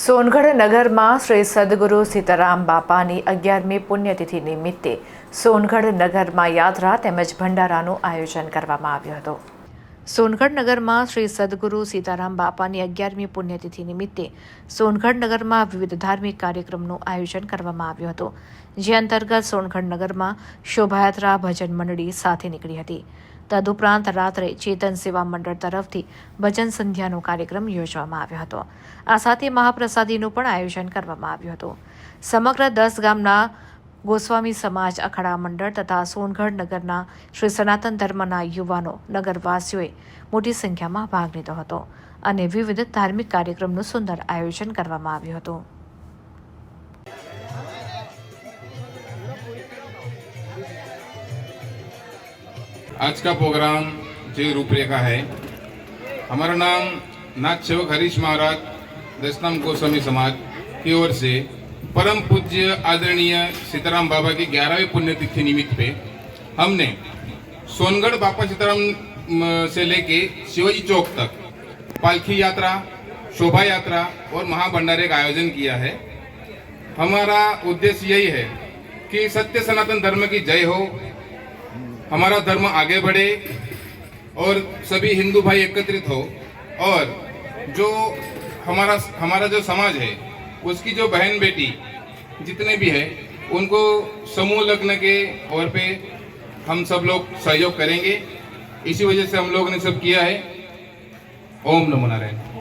સોનગઢ નગરમાં શ્રી સદગુરુ સીતારામ બાપાની અગિયારમી પુણ્યતિથિ નિમિત્તે સોનગઢ નગરમાં યાત્રા તેમજ ભંડારાનું આયોજન કરવામાં આવ્યું હતું. સોનગઢ નગરમાં શ્રી સદગુરુ સીતારામ બાપાની અગિયારમી પુણ્યતિથિ નિમિત્તે સોનગઢ નગરમાં વિવિધ ધાર્મિક કાર્યક્રમનું આયોજન કરવામાં આવ્યું હતું, જે અંતર્ગત સોનગઢ નગરમાં શોભાયાત્રા, ભજન મંડળી સાથે નીકળી હતી. તદુપરાંત રાત્રે ચેતન સેવા મંડળ તરફથી ભજન સંધ્યાનો કાર્યક્રમ યોજવામાં આવ્યો હતો. આ સાથે મહાપ્રસાદીનું પણ આયોજન કરવામાં આવ્યું હતું. સમગ્ર દસ ગામના ગોસ્વામી સમાજ અખાડા મંડળ તથા સોનગઢ નગરના શ્રી સનાતન ધર્મના યુવાનો નગરવાસીઓએ મોટી સંખ્યામાં ભાગ લીધો હતો અને વિવિધ ધાર્મિક કાર્યક્રમનું સુંદર આયોજન કરવામાં આવ્યું હતું आज का प्रोग्राम जो रूपरेखा है हमारा नाम नाथ सेवक हरीश महाराज दशनाम गोस्वामी समाज की ओर से परम पूज्य आदरणीय सीताराम बाबा की ग्यारहवीं पुण्यतिथि निमित्त पे हमने सोनगढ़ बापा सीताराम से लेके शिवाजी चौक तक पालखी यात्रा, शोभा यात्रा और महाभंडारे का आयोजन किया है। हमारा उद्देश्य यही है कि सत्य सनातन धर्म की जय हो, हमारा धर्म आगे बढ़े और सभी हिंदू भाई एकत्रित हो और जो हमारा हमारा जो समाज है उसकी जो बहन बेटी, जितने भी है, उनको समूह लग्न के और पे हम सब लोग सहयोग करेंगे। इसी वजह से हम लोग ने सब किया है। ओम नमो नारायण।